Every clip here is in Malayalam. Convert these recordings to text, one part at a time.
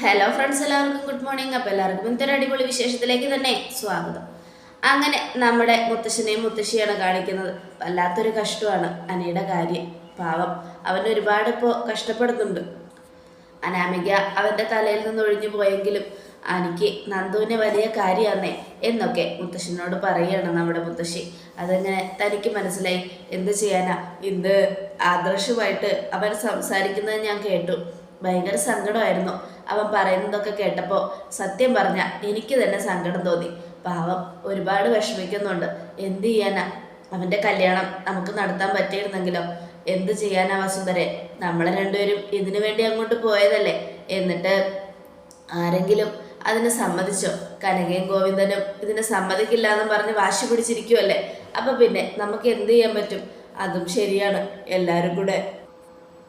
ഹലോ ഫ്രണ്ട്സ് എല്ലാവർക്കും ഗുഡ് മോർണിംഗ് അപ്പോൾ എല്ലാവർക്കും ഇന്നത്തെ അടിപൊളി വിശേഷത്തിലേക്ക് തന്നെ സ്വാഗതം. അങ്ങനെ നമ്മുടെ മുത്തശ്ശനെയും മുത്തശ്ശിയാണ് കാണിക്കുന്നത്. വല്ലാത്തൊരു കഷ്ടമാണ് അനയുടെ കാര്യം. പാവം അവൻ ഒരുപാട് ഇപ്പോൾ കഷ്ടപ്പെടുന്നുണ്ട്. അനാമിക അവന്റെ തലയിൽ നിന്ന് ഒഴിഞ്ഞു പോയെങ്കിലും എനിക്ക് നന്ദുവിനെ വലിയ കാര്യമാന്നേ എന്നൊക്കെ മുത്തശ്ശനോട് പറയുകയാണ് നമ്മുടെ മുത്തശ്ശി. അതങ്ങനെ തനിക്ക് മനസ്സിലായി? എന്ത് ചെയ്യാനാ? ഇന്ന് ആദർശമായിട്ട് അവൻ സംസാരിക്കുന്നത് ഞാൻ കേട്ടു. ഭയങ്കര സങ്കടമായിരുന്നു. അവൻ പറയുന്നതൊക്കെ കേട്ടപ്പോൾ സത്യം പറഞ്ഞ എനിക്ക് തന്നെ സങ്കടം തോന്നി. പാവം ഒരുപാട് വിഷമിക്കുന്നുണ്ട്. എന്ത് ചെയ്യാനാ? അവന്റെ കല്യാണം നമുക്ക് നടത്താൻ പറ്റിയിരുന്നെങ്കിലോ? എന്ത് ചെയ്യാനാ വസുന്ധരെ? നമ്മളെ രണ്ടുപേരും ഇതിനു വേണ്ടി അങ്ങോട്ട് പോയതല്ലേ? എന്നിട്ട് ആരെങ്കിലും അതിന് സമ്മതിച്ചോ? കനകയും ഗോവിന്ദനും ഇതിന് സമ്മതിക്കില്ല എന്ന് പറഞ്ഞ് വാശി പിടിച്ചിരിക്കുമല്ലേ അപ്പൊ പിന്നെ നമുക്ക് എന്ത് ചെയ്യാൻ പറ്റും? അതും ശരിയാണ്. എല്ലാവരും കൂടെ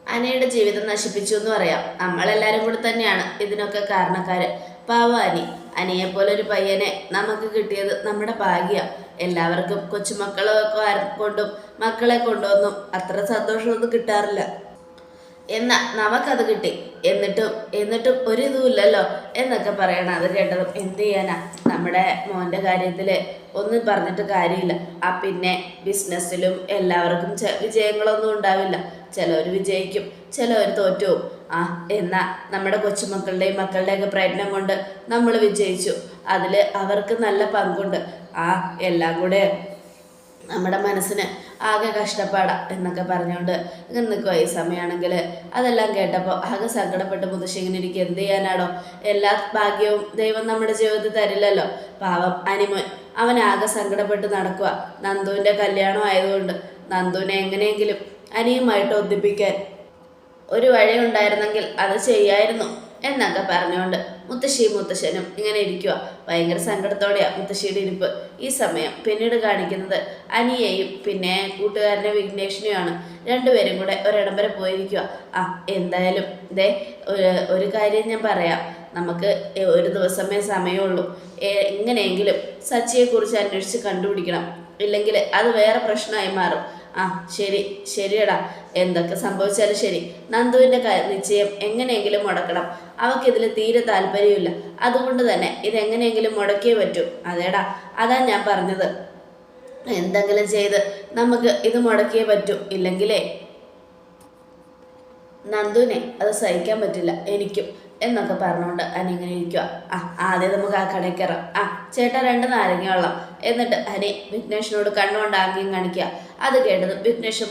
അനയുടെ ജീവിതം നശിപ്പിച്ചു എന്ന് പറയാം. നമ്മളെല്ലാവരും കൂടെ തന്നെയാണ് ഇതിനൊക്കെ കാരണക്കാര്. പാവ അനി. അനിയെ പോലെ ഒരു പയ്യനെ നമുക്ക് കിട്ടിയത് നമ്മുടെ ഭാഗ്യ. എല്ലാവർക്കും കൊച്ചുമക്കളെ കൊണ്ടും മക്കളെ കൊണ്ടൊന്നും അത്ര സന്തോഷമൊന്നും കിട്ടാറില്ല. എന്നാ നമുക്കത് കിട്ടി. എന്നിട്ടും എന്നിട്ടും ഒരു ഇതുമില്ലല്ലോ എന്നൊക്കെ പറയണം അത് കേട്ടതും. എന്ത് ചെയ്യാനാ? നമ്മുടെ മോന്റെ കാര്യത്തിൽ ഒന്നും പറഞ്ഞിട്ട് കാര്യമില്ല. ആ പിന്നെ ബിസിനസ്സിലും എല്ലാവർക്കും വിജയങ്ങളൊന്നും ഉണ്ടാവില്ല. ചിലവർ വിജയിക്കും ചിലവർ തോറ്റുപോകും. ആ എന്നാ നമ്മുടെ കൊച്ചുമക്കളുടെയും മക്കളുടെയൊക്കെ പ്രയത്നം കൊണ്ട് നമ്മൾ വിജയിച്ചു. അതിൽ അവർക്ക് നല്ല പങ്കുണ്ട്. ആ എല്ലാം കൂടെ നമ്മുടെ മനസ്സിന് ആകെ കഷ്ടപ്പാടാ എന്നൊക്കെ പറഞ്ഞുകൊണ്ട് ഇങ്ങനെ നിൽക്കുക ഈ സമയമാണെങ്കിൽ അതെല്ലാം കേട്ടപ്പോൾ ആകെ സങ്കടപ്പെട്ട് മുത്തശ്ശി ഇങ്ങനെ ഇരിക്കുക എന്ത് ചെയ്യാനാണോ എല്ലാ ഭാഗ്യവും ദൈവം നമ്മുടെ ജീവിതത്തിൽ തരില്ലല്ലോ. പാവം അനിമോൻ. അവൻ ആകെ സങ്കടപ്പെട്ട് നടക്കുക നന്ദുവിന്റെ കല്യാണം ആയതുകൊണ്ട് നന്ദുവിനെ എങ്ങനെയെങ്കിലും അനിയുമായിട്ട് ഒന്നിപ്പിക്കാൻ. ഒരു വഴി ഉണ്ടായിരുന്നെങ്കിൽ അത് ചെയ്യായിരുന്നു. എന്നൊക്കെ പറഞ്ഞുകൊണ്ട് മുത്തശ്ശിയും മുത്തശ്ശനും ഇങ്ങനെ ഇരിക്കുക ഭയങ്കര സങ്കടത്തോടെയാണ് മുത്തശ്ശിയുടെ ഇരിപ്പ്. ഈ സമയം പിന്നീട് കാണിക്കുന്നത് അനിയെയും പിന്നെ കൂട്ടുകാരനെ വിഘ്നേഷിനെയുമാണ്. രണ്ടുപേരും കൂടെ ഒരിടം പോയിരിക്കുക ആ എന്തായാലും ഇതേ ഒരു കാര്യം ഞാൻ പറയാം. നമുക്ക് ഒരു ദിവസമേ സമയമുള്ളൂ. എങ്ങനെയെങ്കിലും സച്ചിയെക്കുറിച്ച് അന്വേഷിച്ച് കണ്ടുപിടിക്കണം. ഇല്ലെങ്കിൽ അത് വേറെ പ്രശ്നമായി മാറും. ആ ശരി ശരിയടാ. എന്തൊക്കെ സംഭവിച്ചാലും ശരി. നന്ദുവിന്റെ നിശ്ചയം എങ്ങനെയെങ്കിലും മുടക്കണം. അവൾക്കിതിൽ തീരെ താല്പര്യമില്ല. അതുകൊണ്ട് തന്നെ ഇതെങ്ങനെയെങ്കിലും മുടക്കിയേ പറ്റൂ. അതേടാ അതാ ഞാൻ പറഞ്ഞത്. എന്തെങ്കിലും ചെയ്ത് നമുക്ക് ഇത് മുടക്കിയേ പറ്റൂ. ഇല്ലെങ്കിലേ നന്ദുവിനെ അത് സഹിക്കാൻ പറ്റില്ല. എനിക്കും എന്നൊക്കെ പറഞ്ഞുകൊണ്ട് അനി ഇങ്ങനെ ഇരിക്കുക ആ ആദ്യം നമുക്ക് ആ കടയിൽ കയറാം ആ ചേട്ടാ രണ്ട് നാരങ്ങ വെള്ളം. എന്നിട്ട് അനി വിഘ്നേഷിനോട് കണ്ണുകൊണ്ട് ആംഗ്യം കാണിക്കുക അത് കേട്ടത് വിഘ്നേഷ്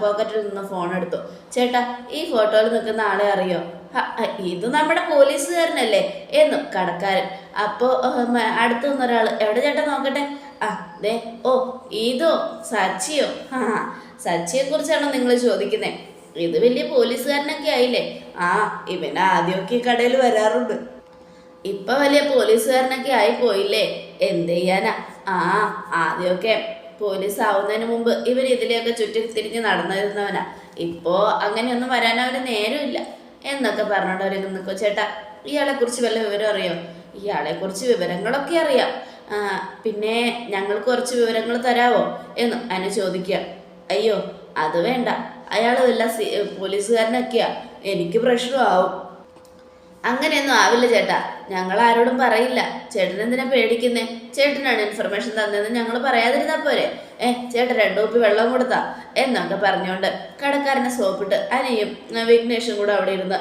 പോക്കറ്റിൽ നിന്ന് ഫോൺ എടുത്തു. ചേട്ടാ ഈ ഫോട്ടോയിൽ നിൽക്കുന്ന ആളെ അറിയോ? "ഹ, ഹ, ഇത് നമ്മുടെ പോലീസുകാരനല്ലേ? എന്നും കടക്കാരൻ. അപ്പോൾ അടുത്തു നിന്നൊരാൾ എവിടെ ചേട്ടാ നോക്കട്ടെ? ആ ദേ ഓ ഇതോ സച്ചിയോ? ആ സച്ചിയെ കുറിച്ചാണോ നിങ്ങൾ ചോദിക്കുന്നത് ഇത് വലിയ പോലീസുകാരനൊക്കെ ആയില്ലേ? ആ ഇവൻ ആദ്യമൊക്കെ കടയിൽ വരാറുണ്ട്. ഇപ്പൊ വലിയ പോലീസുകാരനൊക്കെ ആയി പോയില്ലേ? എന്ത് ചെയ്യാനാ? ആ ആദ്യമൊക്കെ പോലീസ് ആവുന്നതിന് മുമ്പ് ഇവൻ ഇതിലെയൊക്കെ ചുറ്റി തിരിഞ്ഞ് നടന്നിരുന്നവനാ. ഇപ്പോ അങ്ങനെയൊന്നും വരാൻ അവന് നേരമില്ല. എന്നൊക്കെ പറഞ്ഞോണ്ട് അവരെ നിൽക്കോ ചേട്ടാ ഇയാളെ കുറിച്ച് വല്ല വിവരം അറിയോ? ഇയാളെ കുറിച്ച് വിവരങ്ങളൊക്കെ അറിയാം. പിന്നെ ഞങ്ങൾക്ക് കുറച്ച് വിവരങ്ങൾ തരാവോ? എന്ന് അനു ചോദിക്കുക അയ്യോ അത് വേണ്ട. അയാൾ വല്ല പോലീസുകാരനൊക്കെയാ. എനിക്ക് പ്രശ്നമാവും. അങ്ങനെയൊന്നും ആവില്ല ചേട്ടാ. ഞങ്ങൾ ആരോടും പറയില്ല. ചേട്ടൻ എന്തിനാ പേടിക്കുന്നേ? ചേട്ടനാണ് ഇൻഫർമേഷൻ തന്നതെന്ന് ഞങ്ങൾ പറയാതിരുന്നാ പോരെ. ഏ ചേട്ടൻ രണ്ടു കുപ്പി വെള്ളം കൊടുത്താ. എന്നൊക്കെ പറഞ്ഞുകൊണ്ട് കടക്കാരനെ സോപ്പിട്ട് അനിയും വിഘ്നേഷും കൂടെ അവിടെ ഇരുന്ന്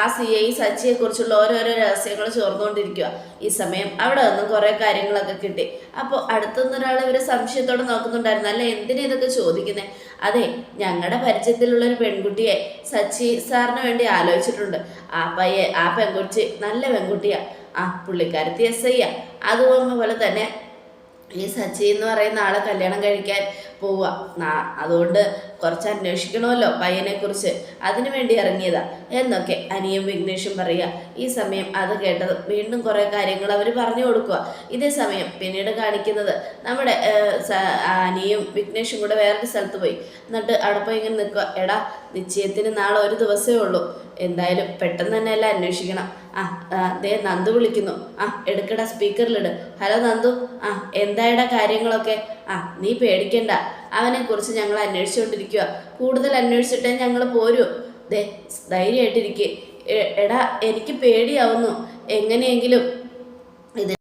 ആ സി ഐ സച്ചിയെ കുറിച്ചുള്ള ഓരോരോ രഹസ്യങ്ങൾ ചോർന്നുകൊണ്ടിരിക്കുക ഈ സമയം അവിടെ നിന്നും കുറെ കാര്യങ്ങളൊക്കെ കിട്ടി. അപ്പോൾ അടുത്തുനിന്ന് ഒരാൾ സംശയത്തോടെ നോക്കുന്നുണ്ടായിരുന്നു. അല്ല എന്തിനാ ഇതൊക്കെ ചോദിക്കുന്നത് അതെ ഞങ്ങളുടെ പരിചയത്തിലുള്ള ഒരു പെൺകുട്ടിയെ സച്ചി സാറിന് വേണ്ടി ആലോചിച്ചിട്ടുണ്ട്. ആ പയ്യെ ആ പെൺകുട്ടി നല്ല പെൺകുട്ടിയാ. ആ പുള്ളിക്കാരത്തി എസ് ഐ ആ അതുപോലെ തന്നെ ഈ സച്ചി എന്ന് പറയുന്ന ആളെ കല്യാണം കഴിക്കാൻ പോവുക. നാ- അതുകൊണ്ട് കുറച്ച് അന്വേഷിക്കണമല്ലോ പയ്യനെക്കുറിച്ച്. അതിനു വേണ്ടി ഇറങ്ങിയതാ. എന്നൊക്കെ അനിയും വിഘ്നേഷും പറയുക. ഈ സമയം അത് കേട്ടത് വീണ്ടും കുറേ കാര്യങ്ങൾ അവർ പറഞ്ഞു കൊടുക്കുക. ഇതേ സമയം പിന്നീട് കാണിക്കുന്നത് നമ്മുടെ അനിയും വിഘ്നേഷും കൂടെ വേറൊരു സ്ഥലത്ത് പോയി. എന്നിട്ട് അവിടെ പോയി ഇങ്ങനെ നിൽക്കുക. എടാ നിശ്ചയത്തിന് നാളെ ഒരു ദിവസമേ ഉള്ളൂ. എന്തായാലും പെട്ടെന്ന് തന്നെ എല്ലാം അന്വേഷിക്കണം. ആ ആ, ദേ നന്ദു വിളിക്കുന്നു. ആ എടുക്കടാ സ്പീക്കറിലിട്. ഹലോ നന്ദു. ആ എന്തായടാ കാര്യങ്ങളൊക്കെ? ആ നീ പേടിക്കണ്ട. അവനെ കുറിച്ച് ഞങ്ങൾ അന്വേഷിച്ചുകൊണ്ടിരിക്കുക കൂടുതൽ അന്വേഷിച്ചിട്ടേ ഞങ്ങൾ പോരൂ. ദേ ധൈര്യമായിട്ടിരിക്കെ. എടാ എനിക്ക് പേടിയാവുന്നു. എങ്ങനെയെങ്കിലും ഇത്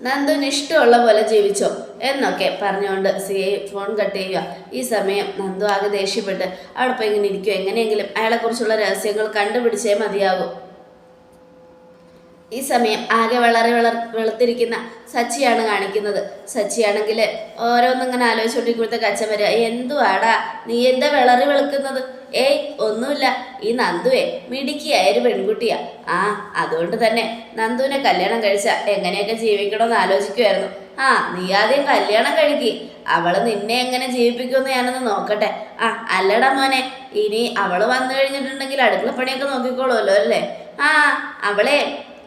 നന്ദുവിന് ഇഷ്ടമുള്ള പോലെ ജീവിച്ചോ എന്നൊക്കെ പറഞ്ഞുകൊണ്ട് സി ഐ ഫോൺ കട്ട് ചെയ്യുക. ഈ സമയം നന്ദു ആകെ ദേഷ്യപ്പെട്ട് അവിടെ പോയി ഇങ്ങനെ ഇരിക്കുക എങ്ങനെയെങ്കിലും അയാളെക്കുറിച്ചുള്ള രഹസ്യങ്ങൾ കണ്ടുപിടിച്ചേ മതിയാകൂ. ഈ സമയം ആകെ വളരെ വളർ വെളുത്തിരിക്കുന്ന സച്ചിയാണ് കാണിക്കുന്നത്. സച്ചിയാണെങ്കിൽ ഓരോന്നിങ്ങനെ ആലോചിച്ചുകൊണ്ടിരിക്കുമ്പോഴത്തേക്ക് അച്ഛൻ വരിക. എന്തുവാടാ? നീ എന്താ വിളറി വെളുക്കുന്നത്? ഏയ് ഒന്നുമില്ല. ഈ നന്ദുവേ മിടുക്കിയായൊരു പെൺകുട്ടിയാ. ആ അതുകൊണ്ട് തന്നെ നന്ദുവിനെ കല്യാണം കഴിച്ച എങ്ങനെയൊക്കെ ജീവിക്കണമെന്ന് ആലോചിക്കുമായിരുന്നു ആ നീ ആദ്യം കല്യാണം കഴിക്കി. അവൾ നിന്നെ എങ്ങനെ ജീവിപ്പിക്കുമെന്ന് ഞാനൊന്ന് നോക്കട്ടെ. ആ അല്ലടാ മോനെ ഇനി അവൾ വന്നു കഴിഞ്ഞിട്ടുണ്ടെങ്കിൽ അടുക്കളപ്പണിയൊക്കെ നോക്കിക്കോളുമല്ലോ അല്ലേ? ആ അവളെ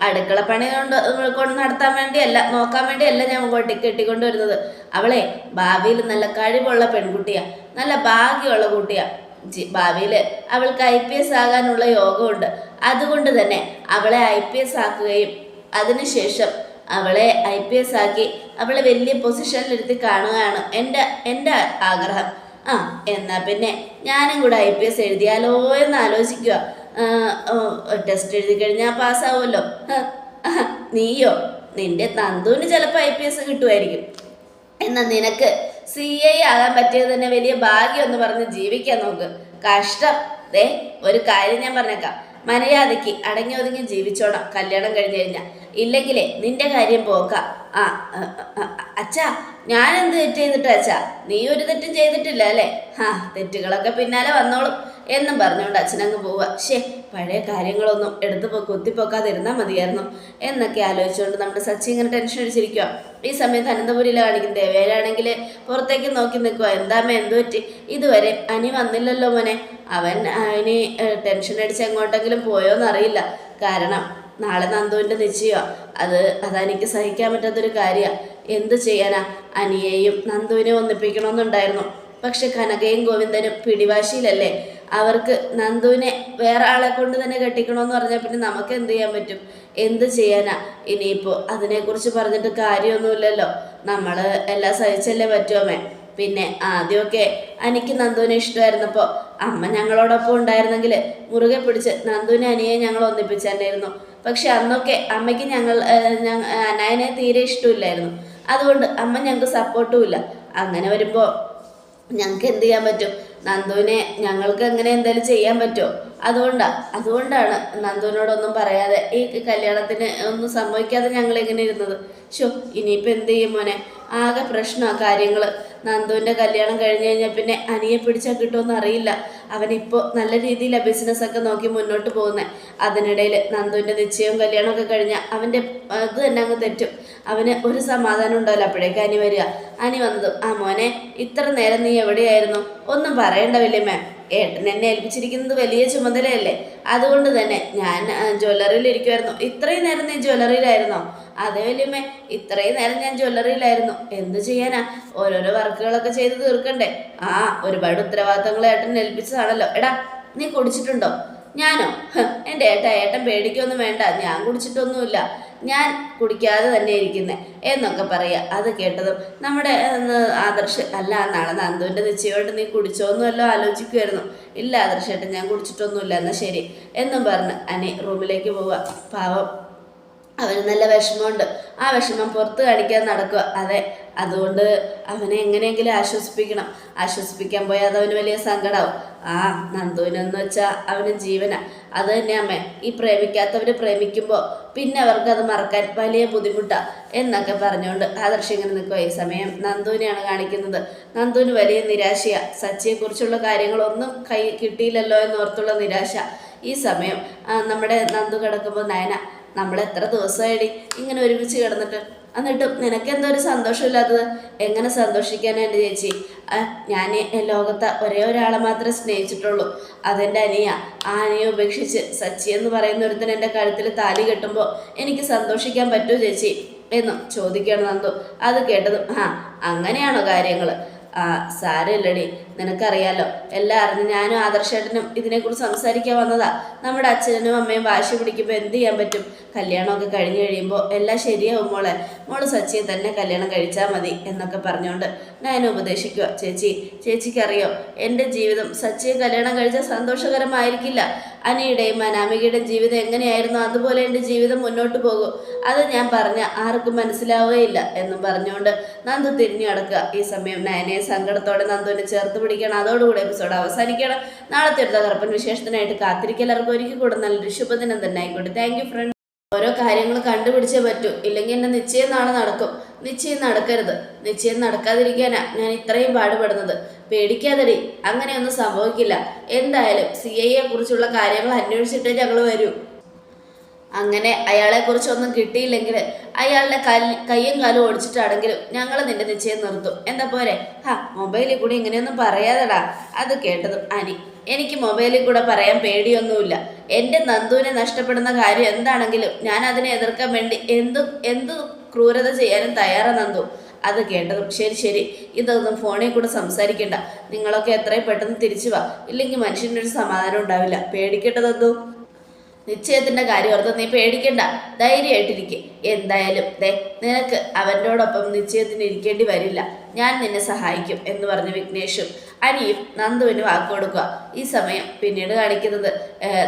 അടുക്കളപ്പണി കൊണ്ട് കൊണ്ട് നടത്താൻ വേണ്ടിയല്ല നോക്കാൻ വേണ്ടിയല്ല ഞാൻ കൊട്ടി കെട്ടിക്കൊണ്ട് വരുന്നത് അവളെ ഭാവിയിൽ നല്ല കഴിവുള്ള പെൺകുട്ടിയാ നല്ല ഭാഗ്യമുള്ള കുട്ടിയാ. ഭാവിയിൽ അവൾക്ക് ഐ പി എസ് ആകാനുള്ള യോഗമുണ്ട്. അതുകൊണ്ട് തന്നെ അവളെ ഐ പി എസ് ആക്കുകയും അതിനുശേഷം അവളെ ഐ പി എസ് ആക്കി അവളെ വലിയ പൊസിഷനിലിരുത്തി കാണുകയാണ് എന്റെ എന്റെ ആഗ്രഹം. ആ എന്നാൽ പിന്നെ ഞാനും കൂടെ ഐ പി എസ് എഴുതിയാലോ എന്ന് ആലോചിക്കുക ടെസ്റ്റ് എഴുതി കഴിഞ്ഞാൽ പാസ്സാവുമല്ലോ. നീയോ? നിന്റെ തന്തുവിന് ചിലപ്പോൾ ഐ പി എസ് കിട്ടുമായിരിക്കും. എന്നാൽ നിനക്ക് സി ഐ ആകാൻ പറ്റിയത് തന്നെ വലിയ ഭാഗ്യം എന്ന് പറഞ്ഞ് ജീവിക്കാൻ നോക്ക്. കഷ്ടം. ദേ ഒരു കാര്യം ഞാൻ പറഞ്ഞേക്കാം. മര്യാദയ്ക്ക് അടങ്ങി ഒതുങ്ങി ജീവിച്ചോണം കല്യാണം കഴിഞ്ഞ് കഴിഞ്ഞാൽ ഇല്ലെങ്കിലേ നിന്റെ കാര്യം പോക്ക. ആ അച്ഛാ ഞാൻ എന്ത് തെറ്റ് ചെയ്തിട്ടാ അച്ഛാ? നീ ഒരു തെറ്റും ചെയ്തിട്ടില്ല അല്ലേ? ആ തെറ്റുകളൊക്കെ പിന്നാലെ വന്നോളും. എന്നും പറഞ്ഞുകൊണ്ട് അച്ഛനങ്ങ് പോവുക. ശേ പഴയ കാര്യങ്ങളൊന്നും എടുത്തു പോ കുത്തിപ്പൊക്കാതിരുന്നാൽ മതിയായിരുന്നു. എന്നൊക്കെ ആലോചിച്ചുകൊണ്ട് നമ്മുടെ സച്ചി ഇങ്ങനെ ടെൻഷൻ അടിച്ചിരിക്കുക ഈ സമയത്ത് അനന്തപുരിയിലെ കാണിക്കുന്ന ദേവേലാണെങ്കിൽ പുറത്തേക്ക് നോക്കി നിൽക്കുക എന്താമ്മ എന്തു പറ്റി? ഇതുവരെ അനി വന്നില്ലല്ലോ മോനെ. അവൻ ഇനി ടെൻഷൻ അടിച്ച് എങ്ങോട്ടെങ്കിലും പോയോന്നറിയില്ല കാരണം നാളെ നന്ദുവിന്റെ നിശ്ചയമാണ് അത് അതെനിക്ക് സഹിക്കാൻ പറ്റാത്തൊരു കാര്യമാണ് എന്ത് ചെയ്യാനാ? അനിയെയും നന്ദുവിനെ ഒന്നിപ്പിക്കണമെന്നുണ്ടായിരുന്നു. പക്ഷെ കനകയും ഗോവിന്ദനും പിടിവാശിയിലല്ലേ? അവർക്ക് നന്ദുവിനെ വേറെ ആളെ കൊണ്ട് തന്നെ കെട്ടിക്കണമെന്ന് പറഞ്ഞാൽ പിന്നെ നമുക്ക് എന്ത് ചെയ്യാൻ പറ്റും? എന്ത് ചെയ്യാനാ? ഇനിയിപ്പോൾ അതിനെക്കുറിച്ച് പറഞ്ഞിട്ട് കാര്യമൊന്നുമില്ലല്ലോ. നമ്മൾ എല്ലാം സഹിച്ചല്ലേ പറ്റുമേ പിന്നെ ആദ്യമൊക്കെ അനിക്ക് നന്ദുവിനെ ഇഷ്ടമായിരുന്നപ്പോൾ അമ്മ ഞങ്ങളോടൊപ്പം ഉണ്ടായിരുന്നെങ്കിൽ മുറുകെ പിടിച്ച് നന്ദുവിനെ അനിയെ ഞങ്ങൾ ഒന്നിപ്പിച്ചായിരുന്നു പക്ഷെ അന്നൊക്കെ അമ്മയ്ക്ക് ഞങ്ങൾ അനായനെ തീരെ ഇഷ്ടമില്ലായിരുന്നു. അതുകൊണ്ട് അമ്മ ഞങ്ങൾക്ക് സപ്പോർട്ടും ഇല്ല. അങ്ങനെ വരുമ്പോൾ ഞങ്ങൾക്ക് എന്ത് ചെയ്യാൻ പറ്റും? നന്ദുവിനെ ഞങ്ങൾക്ക് എങ്ങനെ എന്തായാലും ചെയ്യാൻ പറ്റുമോ അതുകൊണ്ടാണ് അതുകൊണ്ടാണ് നന്ദുവിനോടൊന്നും പറയാതെ ഈ കല്യാണത്തിന് ഒന്നും സംഭവിക്കാതെ ഞങ്ങൾ എങ്ങനെ ഇരുന്നത്. ഷോ ഇനിയിപ്പോൾ എന്ത് ചെയ്യും മോനെ? ആകെ പ്രശ്നമാണ് കാര്യങ്ങൾ നന്ദുവിന്റെ കല്യാണം കഴിഞ്ഞ് കഴിഞ്ഞാൽ പിന്നെ അനിയെ പിടിച്ചാൽ കിട്ടുമെന്ന് അറിയില്ല. അവനിപ്പോൾ നല്ല രീതിയിലാണ് ബിസിനസ്സൊക്കെ നോക്കി മുന്നോട്ട് പോകുന്നത് അതിനിടയിൽ നന്ദുവിന്റെ നിശ്ചയവും കല്യാണമൊക്കെ കഴിഞ്ഞാൽ അവന്റെ അത് തന്നെ അങ്ങ് തെറ്റും. അവന് ഒരു സമാധാനം ഉണ്ടാവില്ല. അപ്പോഴേക്ക് അനി വരിക. അനി വന്നതും ആ മോനെ ഇത്ര നേരം നീ എവിടെയായിരുന്നു? ഒന്നും പറയണ്ട വല്യമ്മ. ഏട്ടൻ എന്നെ ഏൽപ്പിച്ചിരിക്കുന്നത് വലിയ ചുമതലയല്ലേ. അതുകൊണ്ട് തന്നെ ഞാൻ ജ്വല്ലറിയിൽ ഇരിക്കുമായിരുന്നു ഇത്രയും നേരം നീ ജ്വല്ലറിയിലായിരുന്നോ? അതേ വല്യമ്മ ഇത്രയും നേരം ഞാൻ ജ്വല്ലറിയിലായിരുന്നു. എന്ത് ചെയ്യാനാ? ഓരോരോ വർക്കുകളൊക്കെ ചെയ്ത് തീർക്കണ്ടേ. ആ ഒരുപാട് ഉത്തരവാദിത്തങ്ങൾ ഏട്ടൻ ഏൽപ്പിച്ചതാണല്ലോ. എടാ നീ കുടിച്ചിട്ടുണ്ടോ? ഞാനോ? എന്റെ ഏട്ടാ ഏട്ടൻ പേടിക്കൊന്നും വേണ്ട. ഞാൻ കുടിച്ചിട്ടൊന്നുമില്ല. ഞാൻ കുടിക്കാതെ തന്നെ ഇരിക്കുന്നത് എന്നൊക്കെ പറയുക അത് കേട്ടതും നമ്മുടെ ആദർശ് അല്ല നാളെ നന്ദുവിന്റെ നിശ്ചയമായിട്ട് നീ കുടിച്ചോന്നുമല്ലോ ആലോചിക്കുമായിരുന്നു ഇല്ല ആദർശേട്ടൻ ഞാൻ കുടിച്ചിട്ടൊന്നുമില്ല എന്നാൽ ശരി. എന്നും പറഞ്ഞ് അനി റൂമിലേക്ക് പോവുക. പാവം. അവന് നല്ല വിഷമമുണ്ട്. ആ വിഷമം പുറത്ത് കാണിക്കാൻ നടക്കുക. അതെ അതുകൊണ്ട് അവനെ എങ്ങനെയെങ്കിലും ആശ്വസിപ്പിക്കണം. ആശ്വസിപ്പിക്കാൻ പോയാൽ അത് അവന് വലിയ സങ്കടമാവും ആ നന്ദുവിനെന്ന് വെച്ചാൽ അവന് ജീവന. അത് തന്നെ അമ്മ ഈ പ്രേമിക്കാത്തവർ പ്രേമിക്കുമ്പോൾ പിന്നെ അവർക്കത് മറക്കാൻ വലിയ ബുദ്ധിമുട്ടാണ് എന്നൊക്കെ പറഞ്ഞുകൊണ്ട് ആദർശം ഇങ്ങനെ നിൽക്കുക ഈ സമയം നന്ദുവിനെയാണ് കാണിക്കുന്നത്. നന്ദുവിന് വലിയ നിരാശയാണ് സച്ചിയെക്കുറിച്ചുള്ള കാര്യങ്ങളൊന്നും കൈ കിട്ടിയില്ലല്ലോ എന്നോർത്തുള്ള നിരാശ. ഈ സമയം നമ്മുടെ നന്ദു കിടക്കുമ്പോൾ നയന നമ്മൾ എത്ര ദിവസമായിടി ഇങ്ങനെ ഒരുമിച്ച് കിടന്നിട്ട്? എന്നിട്ടും നിനക്കെന്തോ ഒരു സന്തോഷമില്ലാത്തത്? എങ്ങനെ സന്തോഷിക്കാനാണ് എന്റെ ചേച്ചി ഞാൻ ലോകത്തെ ഒരേ ഒരാളെ മാത്രമേ സ്നേഹിച്ചിട്ടുള്ളൂ. അതെന്റെ അനിയ. ആ അനിയെ ഉപേക്ഷിച്ച് സച്ചി എന്ന് പറയുന്ന ഒരുത്തിന് എന്റെ കഴുത്തിൽ താലി കെട്ടുമ്പോൾ എനിക്ക് സന്തോഷിക്കാൻ പറ്റുമോ ചേച്ചി എന്നും ചോദിക്കണം നന്ദു. അത് കേട്ടതും ആ അങ്ങനെയാണോ കാര്യങ്ങൾ ആ സാരമില്ലടി. നിനക്കറിയാലോ. എല്ലാം അറിഞ്ഞ് ഞാനും ആദർശേട്ടനും ഇതിനെക്കുറിച്ച് സംസാരിക്കാൻ വന്നതാ. നമ്മുടെ അച്ഛനും അമ്മയും വാശി പിടിക്കുമ്പോൾ എന്ത് ചെയ്യാൻ പറ്റും? കല്യാണമൊക്കെ കഴിഞ്ഞ് കഴിയുമ്പോൾ എല്ലാം ശരിയാവും മോളെ. മോൾ സച്ചിയെ തന്നെ കല്യാണം കഴിച്ചാൽ മതി എന്നൊക്കെ പറഞ്ഞുകൊണ്ട് ഞാൻ ഉപദേശിക്കുക ചേച്ചി ചേച്ചിക്കറിയോ? എന്റെ ജീവിതം സച്ചിയെ കല്യാണം കഴിച്ചാൽ സന്തോഷകരമായിരിക്കില്ല. അനിയുടെയും അനാമികയുടെയും ജീവിതം എങ്ങനെയായിരുന്നു? അതുപോലെ എന്റെ ജീവിതം മുന്നോട്ട് പോകും. അത് ഞാൻ പറഞ്ഞ ആർക്കും മനസ്സിലാവുകയില്ല എന്നും പറഞ്ഞുകൊണ്ട് നന്ദു തിരിഞ്ഞു കിടക്കുക ഈ സമയം നയനയെ സങ്കടത്തോടെ നന്ദുവിനെ ചേർത്ത് പിടിക്കണം അതോടുകൂടി എപ്പിസോഡ് അവസാനിക്കണം നാളത്തെ ഒരു തകർപ്പൻ വിശേഷത്തിനായിട്ട് കാത്തിരിക്കലർക്ക് ഒരിക്കൽ കൂടെ നല്ലൊരു ശുഭദിനം തന്നെ ആയിക്കോട്ടെ. താങ്ക് ഫ്രണ്ട് ഓരോ കാര്യങ്ങൾ കണ്ടുപിടിച്ചേ പറ്റൂ. ഇല്ലെങ്കിൽ എന്നെ നിശ്ചയം നാളെ നടക്കും. നിശ്ചയം നടക്കരുത്. നിശ്ചയം നടക്കാതിരിക്കാനാ ഞാൻ ഇത്രയും പാടുപെടുന്നത്. പേടിക്കാതെടി. അങ്ങനെയൊന്നും സംഭവിക്കില്ല. എന്തായാലും സി ഐയെ കുറിച്ചുള്ള കാര്യങ്ങൾ അന്വേഷിച്ചിട്ടേ ഞങ്ങൾ വരൂ. അങ്ങനെ അയാളെ കുറിച്ചൊന്നും കിട്ടിയില്ലെങ്കിൽ അയാളുടെ കയ്യും കാലും ഓടിച്ചിട്ടാണെങ്കിലും ഞങ്ങൾ നിന്റെ നിശ്ചയം നിർത്തും. എന്താ പോരെ? ഹാ മൊബൈലിൽ കൂടി ഇങ്ങനെയൊന്നും പറയാതെടാ. അത് കേട്ടതും അനി. എനിക്ക് മൊബൈലിൽ കൂടെ പറയാൻ പേടിയൊന്നുമില്ല. എന്റെ നന്ദുവിനെ നഷ്ടപ്പെടുന്ന കാര്യം എന്താണെങ്കിലും ഞാൻ അതിനെ എതിർക്കാൻ വേണ്ടി എന്തു എന്തു ക്രൂരത ചെയ്യാനും തയ്യാറാ നന്ദു. അത് കേട്ടതും ശരി ശരി. ഇതൊന്നും ഫോണിൽ കൂടെ സംസാരിക്കണ്ട. നിങ്ങളൊക്കെ എത്രയും പെട്ടെന്ന് തിരിച്ചു വാ. ഇല്ലെങ്കിൽ മനുഷ്യന്റെ ഒരു സമാധാനം ഉണ്ടാവില്ല. പേടിക്കേണ്ടതെന്തോ നിശ്ചയത്തിന്റെ കാര്യം ഓർത്ത് നീ പേടിക്കണ്ട. ധൈര്യമായിട്ടിരിക്കെ. എന്തായാലും ദേ നിനക്ക് അവനോടൊപ്പം നിശ്ചയത്തിന് ഇരിക്കേണ്ടി വരില്ല. ഞാൻ നിന്നെ സഹായിക്കും എന്ന് പറഞ്ഞ് വിഘ്നേഷും അനിയും നന്ദുവിന് വാക്ക് കൊടുക്കുക. ഈ സമയം പിന്നീട് കാണിക്കുന്നത്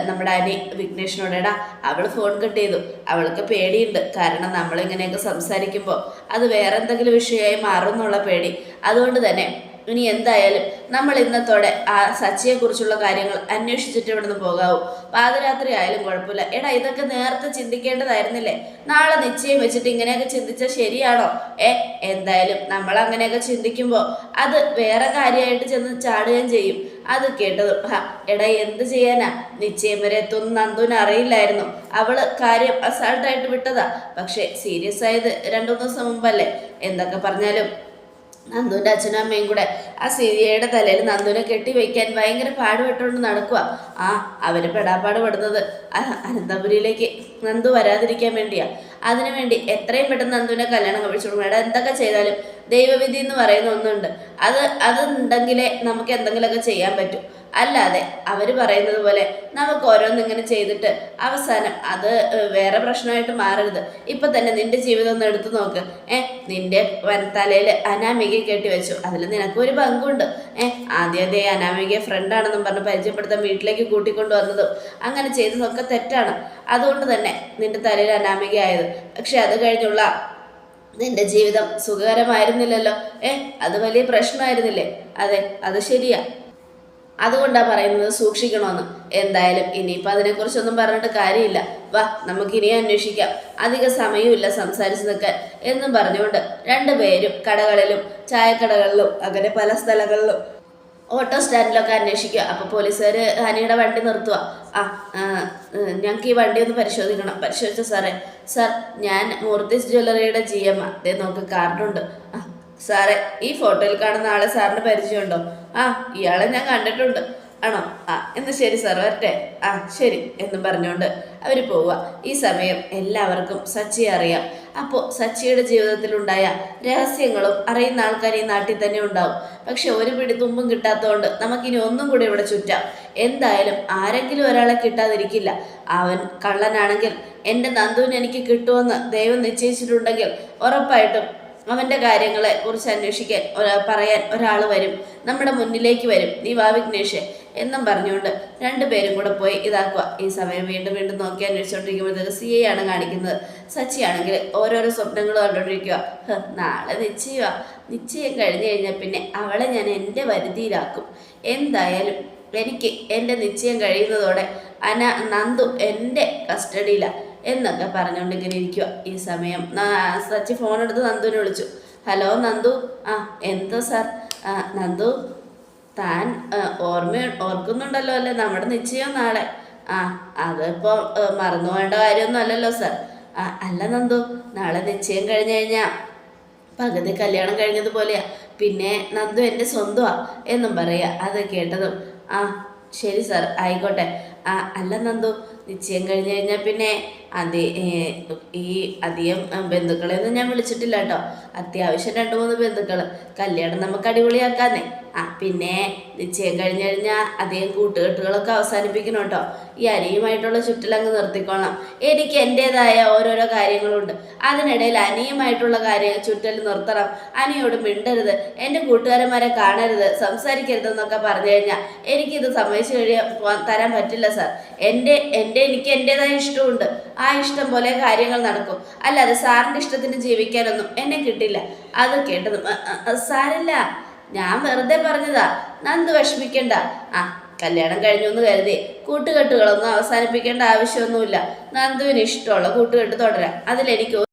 നമ്മുടെ അനി വിഘ്നേഷിനോട് അവൾ ഫോൺ കട്ട് ചെയ്തു. അവൾക്ക് പേടിയുണ്ട്. കാരണം നമ്മളിങ്ങനെയൊക്കെ സംസാരിക്കുമ്പോൾ അത് വേറെ എന്തെങ്കിലും വിഷയമായി മാറും എന്നുള്ള പേടി. അതുകൊണ്ട് തന്നെ ഇനി എന്തായാലും നമ്മൾ ഇന്നത്തോടെ ആ സച്ചിയെക്കുറിച്ചുള്ള കാര്യങ്ങൾ അന്വേഷിച്ചിട്ട് ഇവിടുന്ന് പോകാവൂ. പാതിരാത്രി ആയാലും കുഴപ്പമില്ല. എടാ ഇതൊക്കെ നേരത്തെ ചിന്തിക്കേണ്ടതായിരുന്നില്ലേ? നാളെ നിശ്ചയം വെച്ചിട്ട് ഇങ്ങനെയൊക്കെ ചിന്തിച്ചാൽ ശരിയാണോ? ഏ എന്തായാലും നമ്മൾ അങ്ങനെയൊക്കെ ചിന്തിക്കുമ്പോൾ അത് വേറെ കാര്യമായിട്ട് ചെന്ന് ചാടുകയും ചെയ്യും. അത് കേട്ടതും എടാ എന്ത് ചെയ്യാനാ? നിശ്ചയം വരെ എത്തുമെന്ന് നന്ദുവിന് അറിയില്ലായിരുന്നു. അവൾ കാര്യം അസാൾട്ടായിട്ട് വിട്ടതാ. പക്ഷെ സീരിയസ് ആയത് രണ്ടു ദിവസം മുമ്പല്ലേ? എന്തൊക്കെ പറഞ്ഞാലും നന്ദുവിന്റെ അച്ഛനും അമ്മയും കൂടെ ആ സീതിയയുടെ തലയിൽ നന്ദുവിനെ കെട്ടി വയ്ക്കാൻ ഭയങ്കര പാടുപെട്ടുകൊണ്ട് നടക്കുക ആ അവർ പെടാപ്പാട് പെടുന്നത് അനന്തപുരിയിലേക്ക് നന്ദു വരാതിരിക്കാൻ വേണ്ടിയാ. അതിനുവേണ്ടി എത്രയും പെട്ടെന്ന് നന്ദുവിനെ കല്യാണം കഴിച്ചു എടാ എന്തൊക്കെ ചെയ്താലും ദൈവവിധി എന്ന് പറയുന്ന ഒന്നുണ്ട്. അത് ഉണ്ടെങ്കിലേ നമുക്ക് എന്തെങ്കിലുമൊക്കെ ചെയ്യാൻ പറ്റൂ. അല്ലാതെ അവർ പറയുന്നത് പോലെ നമുക്ക് ഓരോന്ന് ഇങ്ങനെ ചെയ്തിട്ട് അവസാനം അത് വേറെ പ്രശ്നമായിട്ട് മാറരുത്. ഇപ്പം തന്നെ നിന്റെ ജീവിതം ഒന്ന് എടുത്തു നോക്ക്. ഏ നിന്റെ തലയിൽ അനാമികയെ കെട്ടി വെച്ചു. അതിൽ നിനക്കൊരു പങ്കുണ്ട്. ഏ ആദ്യം അതേ അനാമികയെ ഫ്രണ്ടാണെന്നും പറഞ്ഞ് പരിചയപ്പെടുത്താൻ വീട്ടിലേക്ക് കൂട്ടിക്കൊണ്ട് വന്നതും അങ്ങനെ ചെയ്തതൊക്കെ തെറ്റാണ്. അതുകൊണ്ട് തന്നെ നിന്റെ തലയിൽ അനാമിക ആയത് പക്ഷെ അത് കഴിഞ്ഞുള്ള നിന്റെ ജീവിതം സുഖകരമായിരുന്നില്ലല്ലോ. ഏ അത് വലിയ പ്രശ്നമായിരുന്നില്ലേ? അതെ അത് ശരിയാ. അതുകൊണ്ടാണ് പറയുന്നത് സൂക്ഷിക്കണമെന്ന് എന്തായാലും ഇനിയിപ്പോൾ അതിനെക്കുറിച്ചൊന്നും പറഞ്ഞിട്ട് കാര്യമില്ല. വാ നമുക്ക് ഇനിയും അന്വേഷിക്കാം. അധിക സമയമില്ല സംസാരിച്ചു നിൽക്കാൻ എന്നും പറഞ്ഞുകൊണ്ട് രണ്ടുപേരും കടകളിലും ചായക്കടകളിലും അങ്ങനെ പല സ്ഥലങ്ങളിലും ഓട്ടോ സ്റ്റാൻഡിലൊക്കെ അന്വേഷിക്കുക. അപ്പോൾ പോലീസുകാർ ഹനിയുടെ വണ്ടി നിർത്തുക ആ ഞങ്ങൾക്ക് ഈ വണ്ടി ഒന്ന് പരിശോധിക്കണം. പരിശോധിച്ച സാറേ? സാർ ഞാൻ മൂർത്തിസ് ജ്വല്ലറിയുടെ ജി എം അതേ നോക്ക് കാർഡുണ്ട്. ആ സാറേ ഈ ഫോട്ടോയിൽ കാണുന്ന ആളെ സാറിന് പരിചയമുണ്ടോ? ആ ഇയാളെ ഞാൻ കണ്ടിട്ടുണ്ട്. ആണോ? ആ എന്നാൽ ശരി സാർ വരട്ടെ. ആ ശരി എന്നും പറഞ്ഞുകൊണ്ട് അവർ പോവുക. ഈ സമയം എല്ലാവർക്കും സച്ചിയെ അറിയാം. അപ്പോൾ സച്ചിയുടെ ജീവിതത്തിലുണ്ടായ രഹസ്യങ്ങളും അറിയുന്ന ആൾക്കാർ ഈ നാട്ടിൽ തന്നെ ഉണ്ടാവും. പക്ഷെ ഒരു പിടി തുമ്പും കിട്ടാത്തതുകൊണ്ട് നമുക്കിനി ഒന്നും കൂടി ഇവിടെ ചുറ്റാം. എന്തായാലും ആരെങ്കിലും ഒരാളെ കിട്ടാതിരിക്കില്ല. അവൻ കള്ളനാണെങ്കിൽ എന്റെ നന്ദുവിന് എനിക്ക് കിട്ടുമെന്ന് ദൈവം നിശ്ചയിച്ചിട്ടുണ്ടെങ്കിൽ ഉറപ്പായിട്ടും അവന്റെ കാര്യങ്ങളെ കുറിച്ച് അന്വേഷിക്കാൻ പറയാൻ ഒരാൾ വരും. നമ്മുടെ മുന്നിലേക്ക് വരും. നീ വാ വിഘ്നേഷ് എന്നും പറഞ്ഞുകൊണ്ട് രണ്ടു പേരും കൂടെ പോയി ഇതാക്കുക. ഈ സമയം വീണ്ടും വീണ്ടും നോക്കി അന്വേഷിച്ചുകൊണ്ടിരിക്കുമ്പോഴത്തേക്ക് സി ഐയാണ് ആണ് കാണിക്കുന്നത്. സച്ചിയാണെങ്കിൽ ഓരോരോ സ്വപ്നങ്ങൾ കണ്ടുകൊണ്ടിരിക്കുക നാളെ നിശ്ചയമാ. നിശ്ചയം കഴിഞ്ഞു കഴിഞ്ഞാൽ പിന്നെ അവളെ ഞാൻ എന്റെ വരുതിയിലാക്കും. എന്തായാലും എനിക്ക് എന്റെ നിശ്ചയം കഴിയുന്നതോടെ അന നന്ദു എന്റെ കസ്റ്റഡിയിലാണ് എന്നൊക്കെ പറഞ്ഞുകൊണ്ട് ഇങ്ങനെ ഇരിക്കുക ഈ സമയം. സച്ചി ഫോൺ എടുത്ത് നന്ദുവിനെ വിളിച്ചു. ഹലോ നന്ദു. ആ എന്തോ സാർ? നന്ദു താൻ ഓർമ്മ ഓർക്കുന്നുണ്ടല്ലോ അല്ലേ? നമ്മുടെ നിശ്ചയം നാളെ. ആ അതിപ്പോൾ മറന്നു പോകേണ്ട കാര്യമൊന്നും അല്ലല്ലോ സാർ. ആ അല്ല നന്ദു നാളെ നിശ്ചയം കഴിഞ്ഞു കഴിഞ്ഞാൽ പകുതി കല്യാണം കഴിഞ്ഞതുപോലെയാ പിന്നെ നന്ദു എന്റെ സ്വന്തമാ എന്നും പറയാ അത് കേട്ടതും. ആ ശരി സാർ ആയിക്കോട്ടെ. ആ അല്ല നന്ദു നിശ്ചയം കഴിഞ്ഞു കഴിഞ്ഞാൽ പിന്നെ അതേ ഈ അധികം ബന്ധുക്കളെയൊന്നും ഞാൻ വിളിച്ചിട്ടില്ല കേട്ടോ. അത്യാവശ്യം രണ്ട് മൂന്ന് ബന്ധുക്കൾ കല്യാണം നമുക്ക് അടിപൊളിയാക്കാന്നേ. ആ പിന്നെ നിശ്ചയം കഴിഞ്ഞു കഴിഞ്ഞാൽ അധികം കൂട്ടുകെട്ടുകളൊക്കെ അവസാനിപ്പിക്കണം കേട്ടോ. ഈ അനിയുമായിട്ടുള്ള ചുറ്റിലങ്ങ് നിർത്തിക്കോളാം. എനിക്ക് എന്റെതായ ഓരോരോ കാര്യങ്ങളുണ്ട്. അതിനിടയിൽ അനിയുമായിട്ടുള്ള കാര്യം ചുറ്റൽ നിർത്തണം. അനിയോട് മിണ്ടരുത്. എന്റെ കൂട്ടുകാരന്മാരെ കാണരുത്. സംസാരിക്കരുത് എന്നൊക്കെ പറഞ്ഞു കഴിഞ്ഞാൽ എനിക്കിത് സമ്മതിച്ചു കഴിയാൻ തരാൻ പറ്റില്ല സാർ. എന്റെ എന്റെ എനിക്ക് എന്റെതായ ഇഷ്ടമുണ്ട്. ആ ഇഷ്ടം പോലെ കാര്യങ്ങൾ നടക്കും. അല്ലാതെ സാറിന്റെ ഇഷ്ടത്തിന് ജീവിക്കാനൊന്നും എന്നെ കിട്ടില്ല. അത് കേട്ടത് സാരില്ല. ഞാൻ വെറുതെ പറഞ്ഞതാ. നന്ദു വിഷമിക്കണ്ട. ആ കല്യാണം കഴിഞ്ഞു എന്ന് കരുതി കൂട്ടുകെട്ടുകളൊന്നും അവസാനിപ്പിക്കേണ്ട ആവശ്യമൊന്നുമില്ല. നന്ദുവിന് ഇഷ്ടമുള്ള കൂട്ടുകെട്ട് തുടരാം. അതിലെനിക്ക്